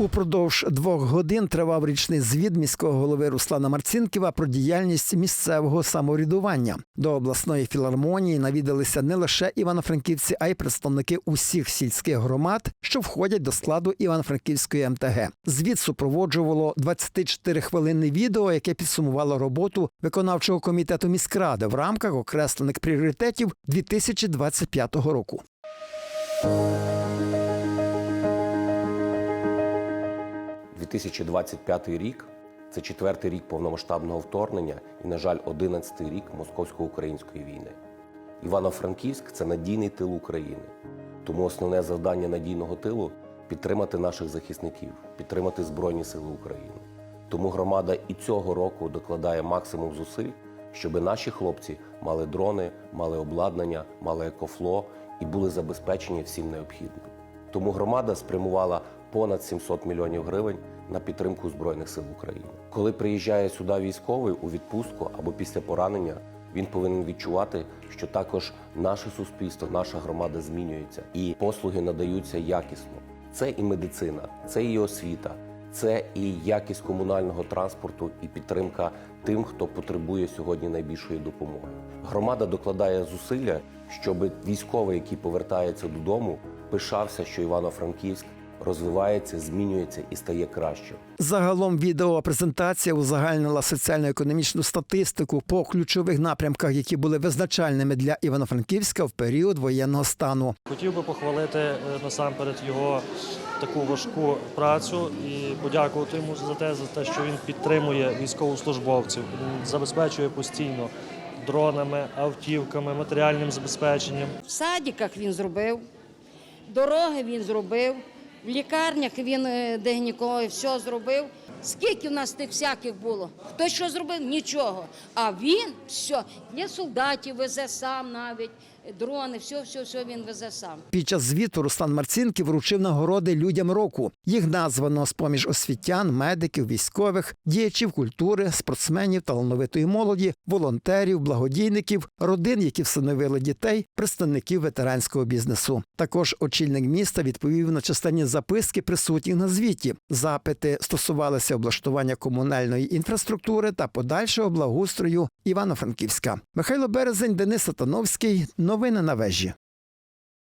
Упродовж двох годин тривав річний звіт міського голови Руслана Марцінківа про діяльність місцевого самоврядування. До обласної філармонії навідалися не лише івано-франківці, а й представники усіх сільських громад, що входять до складу Івано-Франківської МТГ. Звіт супроводжувало 24-хвилинне відео, яке підсумувало роботу виконавчого комітету міськради в рамках окреслених пріоритетів 2025 року. 2025 рік це четвертий рік повномасштабного вторгнення і, на жаль, одинадцятий рік московсько-української війни. Івано-Франківськ це надійний тил України. Тому основне завдання надійного тилу підтримати наших захисників, підтримати Збройні Сили України. Тому громада і цього року докладає максимум зусиль, щоб наші хлопці мали дрони, мали обладнання, мали екофло і були забезпечені всім необхідним. Тому громада спрямувала понад 700 мільйонів гривень на підтримку Збройних сил України. Коли приїжджає сюди військовий у відпустку або після поранення, він повинен відчувати, що також наше суспільство, наша громада змінюється і послуги надаються якісно. Це і медицина, це і освіта, це і якість комунального транспорту, і підтримка тим, хто потребує сьогодні найбільшої допомоги. Громада докладає зусилля, щоб військовий, який повертається додому, пишався, що Івано-Франківськ розвивається, змінюється і стає краще. Загалом відеопрезентація узагальнила соціально-економічну статистику по ключових напрямках, які були визначальними для Івано-Франківська в період воєнного стану. Хотів би похвалити е, насамперед його таку важку працю і подякувати йому за те, за те, що він підтримує військовослужбовців, забезпечує постійно дронами, автівками, матеріальним забезпеченням. В садиках він зробив, дороги він зробив, в лікарнях він е, де нікого все зробив. Скільки в нас тих всяких було? Хто що зробив? Нічого. А він все для солдатів везе сам навіть дрони, все, все, все він везе сам. Під час звіту Руслан Марцінків вручив нагороди людям року. Їх названо з поміж освітян, медиків, військових, діячів культури, спортсменів, талановитої молоді, волонтерів, благодійників, родин, які встановили дітей, представників ветеранського бізнесу. Також очільник міста відповів на численні записки присутніх на звіті. Запити стосувалися облаштування комунальної інфраструктури та подальшого благоустрою Івано-Франківська. Михайло Березень, Денис Сатановський. Новини на вежі.